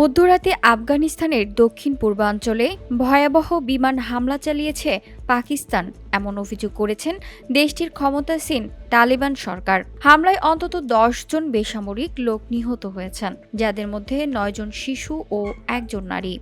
মধ্যরাতে আফগানিস্তানের দক্ষিণ পূর্বাঞ্চলে ভয়াবহ বিমান হামলা চালিয়েছে পাকিস্তান, এমন অভিযোগ করেছেন দেশটির ক্ষমতাসীন তালিবান সরকার। হামলায় অন্তত দশ জন বেসামরিক লোক নিহত হয়েছেন, যাদের মধ্যে নয়জন শিশু ও একজন নারী।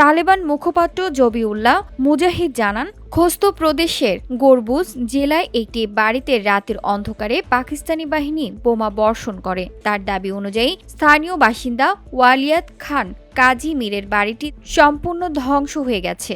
তালেবান মুখপাত্র জবিউল্লাহ মুজাহিদ জানান খোস্ত প্রদেশের গরবুজ জেলায় একটি বাড়িতে রাতের অন্ধকারে পাকিস্তানি বাহিনী বোমা বর্ষণ করে। তার দাবি অনুযায়ী স্থানীয় বাসিন্দা ওয়ালিয়াত খান কাজী মীরের বাড়িটি সম্পূর্ণ ধ্বংস হয়ে গেছে।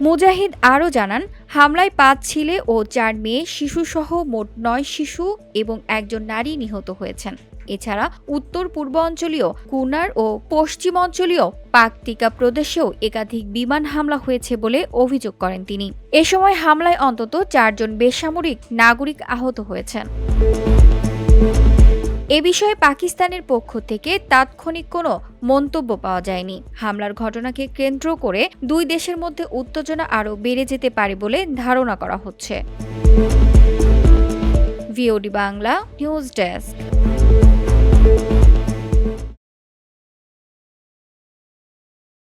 মুজাহিদ আরও জানান, হামলায় পাঁচ ছেলে ও চার মেয়ে, শিশুসহ মোট নয় শিশু এবং একজন নারী নিহত হয়েছেন। এছাড়া উত্তর পূর্ব অঞ্চলীয় কুনার ও পশ্চিম অঞ্চলীয় পাকতিকা প্রদেশেও একাধিক বিমান হামলা হয়েছে বলে অভিযোগ করেন তিনি। এ সময় হামলায় অন্তত চারজন বেসামরিক নাগরিক আহত হয়েছেন। এ বিষয়ে পাকিস্তানের পক্ষ থেকে তাৎক্ষণিক কোনো মন্তব্য পাওয়া যায়নি। হামলার ঘটনাকে কেন্দ্র করে দুই দেশের মধ্যে উত্তেজনা আরও বেড়ে যেতে পারে বলে ধারণা করা হচ্ছে। VOD Bangla news desk.